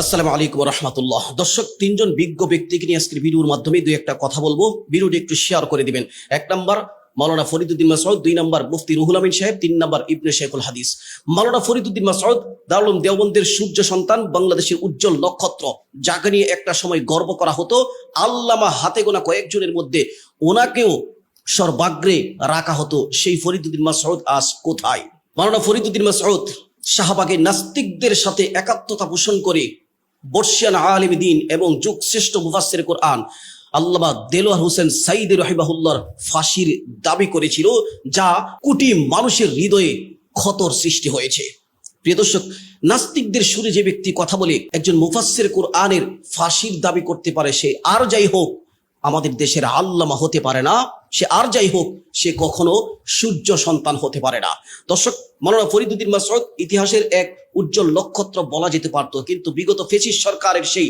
আসসালামু আলাইকুম রহমতুল্লাহ। দর্শক, তিনজন বিজ্ঞ ব্যক্তিকে নিয়ে আজকের ভিডিওর মাধ্যমে দুই একটা কথা বলব। ভিডিওটি একটু শেয়ার করে দিবেন। এক নম্বর, মাওলানা ফরিদুদ্দিন মাসউদ। দুই নম্বর, মুফতি রুহুল আমিন সাহেব। তিন নম্বর, ইবনে শেখুল হাদিস। মাওলানা ফরিদুদ্দিন মাসউদ, দারুল দেওবন্দের সূর্য সন্তান, বাংলাদেশের উজ্জ্বল নক্ষত্র। যাকে নিয়ে একটা সময় গর্ব করা হতো। আল্লামা হাতে গোনা কয়েকজনের মধ্যে ওনাকেও সর্বাগ্রে রাখা হতো। সেই ফরিদুদ্দিন মাসউদ আজ কোথায়? মাওলানা ফরিদুদ্দিন মাসউদ শাহবাগের নাস্তিকদের সাথে একাত্মতা পোষণ করে বর্ষিয়ান আলিম দিন এবং যুগ শ্রেষ্ঠ মুফাসের কোরআন আল্লামা দেলোয়ার হোসেন সাইদ রহিবাহুল্লার ফাঁসির দাবি করেছিল, যা কোটি মানুষের হৃদয়ে ক্ষতর সৃষ্টি হয়েছে। প্রিয় দর্শক, নাস্তিকদের সুরে যে ব্যক্তি কথা বলে একজন মুফাসের কোরআনের ফাঁসির দাবি করতে পারে সে, আর যাই হোক, আমাদের দেশের আল্লামা হতে পারে না। সে আর যাই হোক, সে কখনো সূর্য সন্তান হতে পারে না। দর্শক মাওলানা ফরিদুদ্দিন মাসউদ ইতিহাসের এক উজ্জ্বল নক্ষত্র বলা যেতে পারত, কিন্তু বিগত ফেসিস সরকারের সেই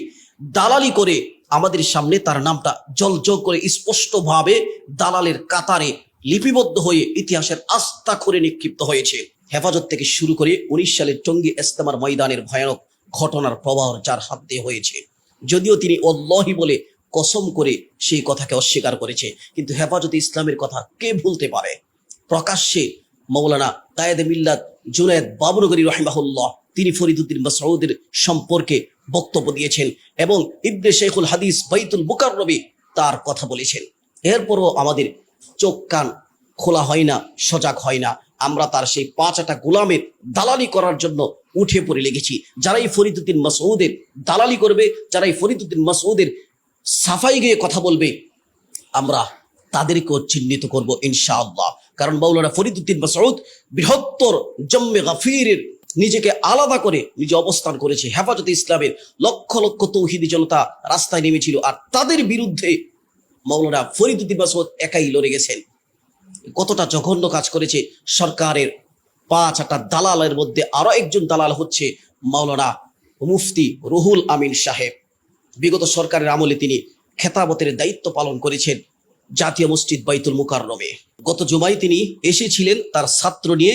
দালালি করে আমাদের সামনে তার নামটা জলজল করে স্পষ্টভাবে দালালের কাতারে লিপিবদ্ধ হয়ে ইতিহাসের আস্থা করে নিক্ষিপ্ত হয়েছে। হেফাজত থেকে শুরু করে উনিশ সালের টঙ্গী ইস্তেমার ময়দানের ভয়ানক ঘটনার প্রবাহ যার হাত দিয়ে হয়েছে। যদিও তিনি অল্লাহি বলে কসম করে সেই কথাকে অস্বীকার করেছে। কিন্তু হেফাজতে ইসলামের কথা কে ভুলতে পারে? প্রকাশ্যে মৌলানা কায়েদ মিল্লাত জুনায়দ বাবনগরী রহিমাহুল্লাহ, তিনি ফরিদুদ্দিন মাসউদের সম্পর্কে বক্তব্য দিয়েছেন এবং ইবনে শেখুল হাদিস বাইতুল বুকার রবি তার কথা বলেছেন। এরপরও আমাদের চোখ কান খোলা হয় না, সজাগ হয় না। আমরা তার সেই পাঁচটা গোলামের দালালি করার জন্য উঠে পড়ে লেগেছি। যারাই ফরিদুদ্দিন মাসউদের দালালি করবে, যারাই ফরিদুদ্দিন মাসউদের সাফাই গিয়ে কথা বলবে, আমরা তাদেরকেও চিহ্নিত করব ইনশাআল্লাহ। কারণ মাওলানা ফরিদুদ্দিন মাসউদ বৃহত্তর জম্মে গাফিরের নিজেকে আলাদা করে নিজে অবস্থান করেছে। হেফাজতে ইসলামের লক্ষ লক্ষ তৌহিদি জনতা রাস্তায় নেমেছিল আর তাদের বিরুদ্ধে মাওলানা ফরিদুদ্দিন মাসউদ একাই লড়ে গেছেন। কতটা জঘন্য কাজ করেছে সরকারের পাঁচ আটা দালালের মধ্যে আরও একজন দালাল হচ্ছে মাওলানা মুফতি রুহুল আমিন সাহেব। বিগত সরকারের আমলে তিনি খেতাবতের দায়িত্ব পালন করেছেন জাতীয় মসজিদ বাইতুল মুকাররমে। গত জুমায় তিনি এসেছিলেন তার ছাত্র নিয়ে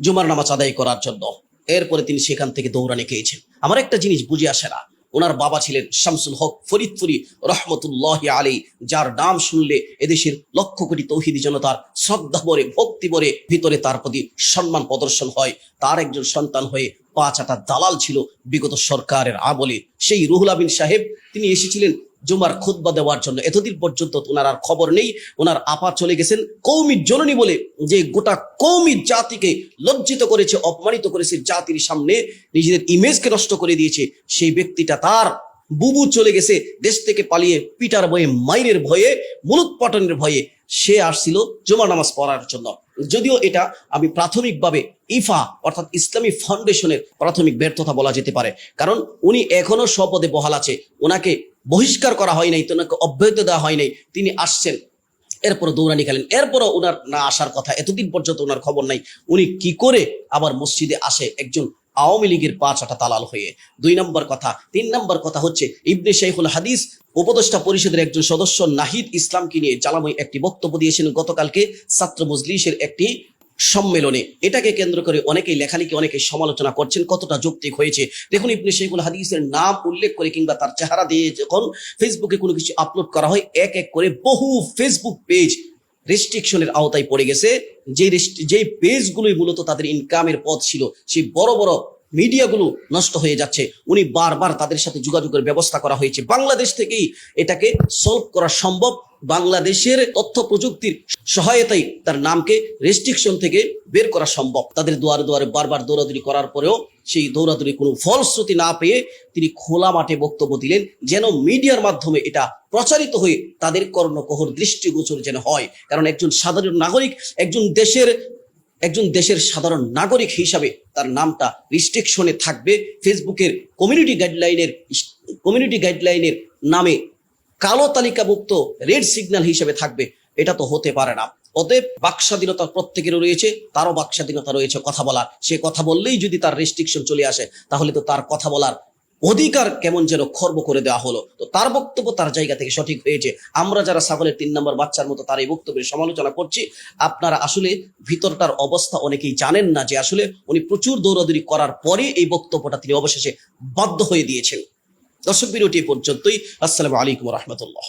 জুমার নামাজ আদায় করার জন্য। এরপরে তিনি সেখান থেকে দৌড়ানি খেয়েছেন আমার একটা জিনিস বুঝে আসে না। ওনার বাবা ছিলেন শামসুল হক ফরিদপুরি রহমতুল্লাহ আলী যার নাম শুনলে এদেশের লক্ষ কোটি তৌহিদি জনতার শ্রদ্ধা ভরে, ভক্তি ভরে ভিতরে তার প্রতি সম্মান প্রদর্শন হয়। তার একজন সন্তান হয়ে পাঁচ আটা দালাল ছিল বিগত সরকারের আমলে। সেই রুহুল আমিন সাহেব, তিনি এসেছিলেন জুমার খুতবা দেওয়ার জন্য। এতদিন পর্যন্ত ওনার আর খবর নেই, ওনার আপা চলে গেছেন কৌমির জননী বলে, যে গোটা কৌমির জাতিকে লজ্জিত করেছে, অপমানিত করেছে জাতির সামনে, নিজেদের ইমেজকে নষ্ট করে দিয়েছে। সেই ব্যক্তিটা তার বুবু চলে গেছে দেশ থেকে পালিয়ে পিটার ভয়ে মাইনের ভয়ে মূলোৎপাটনের ভয়ে। সে আসছিল জুমার নামাজ পড়ার জন্য। যদিও এটা আমি প্রাথমিকভাবে ইফা, অর্থাৎ ইসলামী ফাউন্ডেশনের প্রাথমিক ব্যর্থতা বলা যেতে পারে। কারণ উনি এখনও স্বপদে বহাল আছে। ওনাকে বহিষ্কার করা হয় নাই তো ওনাকে অব্যাহতি দেওয়া হয় নাই। তিনি আসছেন, এরপরও দৌড়ানি খেলেন। এরপরও ওনার না আসার কথা, এতদিন পর্যন্ত ওনার খবর নাই। উনি কি করে আবার মসজিদে আসে একজন আওয়ামী লীগের পাঁচ আটা তালাল হয়ে? দুই নম্বর কথা। তিন নম্বর কথা হচ্ছে, ইবনে শেখুল হাদিস উপদেষ্টা পরিষদের একজন সদস্য নাহিদ ইসলামকে নিয়ে জ্বালাময় একটি বক্তব্য দিয়েছেন। গতকালকে ছাত্র মজলিসের একটি সম্মেলনে। এটাকে কেন্দ্র করে অনেকেই লেখালেখি অনেকে সমালোচনা করছেন, কতটা যৌক্তিক হয়েছে। দেখুন, ইবনে শেখুল হাদিসের নাম উল্লেখ করে কিংবা তার চেহারা দিয়ে যখন ফেসবুকে কোনো কিছু আপলোড করা হয়, এক এক করে বহু ফেসবুক পেজ রেস্ট্রিকশনের আওতায় পড়ে গেছে। যে যে পেজগুলোই মূলত তাদের ইনকামের পথ ছিল, সেই বড় বড় মিডিয়াগুলো নষ্ট হয়ে যাচ্ছে। উনি বারবার তাদের সাথে যোগাযোগের ব্যবস্থা করা হয়েছে। বাংলাদেশ থেকেই এটাকে সলভ করা সম্ভব। বাংলাদেশের তথ্য প্রযুক্তির সহায়তায় তার নামকে রেস্ট্রিকশন থেকে বের করা সম্ভব। তাদের দুয়ারে দুয়ারে বারবার দৌড়াদৌড়ি করার পরেও সেই দৌড়াদৌড়ি কোনো ফলশ্রুতি না পেয়ে তিনি খোলা মাঠে বক্তব্য দিলেন যেন মিডিয়ার মাধ্যমে এটা প্রচারিত হয়ে তাদের কর্ণকহর দৃষ্টিগোচর যেন হয়। কারণ একজন সাধারণ নাগরিক, একজন দেশের একজন দেশের সাধারণ নাগরিক হিসাবে তার নামটা রিস্ট্রিকশনে থাকবে। ফেসবুকের কমিউনিটি গাইডলাইনের কমিউনিটি গাইডলাইনের নামে কালো তালিকাভুক্ত রেড সিগন্যাল হিসেবে থাকবে। এটা তো হতে পারে না। অতএব বাকস্বাধীনতা প্রত্যেকেরও রয়েছে, তারও বাকস্বাধীনতা রয়েছে কথা বলার। সে কথা বললেই যদি তার রেস্ট্রিকশন চলে আসে, তাহলে তো তার কথা বলার অধিকার কেমন যেন খর্ব করে দেওয়া হলো। তো তার বক্তব্য তার জায়গা থেকে সঠিক হয়েছে। আমরা যারা ছাগলের তিন নম্বর বাচ্চার মতো তার এই বক্তব্যের সমালোচনা করছি, আপনারা আসলে ভিতরটার অবস্থা অনেকেই জানেন না যে আসলে উনি প্রচুর দৌড়াদৌড়ি করার পরে এই বক্তব্যটা তিনি অবশেষে বাধ্য হয়ে দিয়েছেন। দর্শক বিরতি পর্যন্তই। আসসালামু আলাইকুম রহমতুল্লাহ।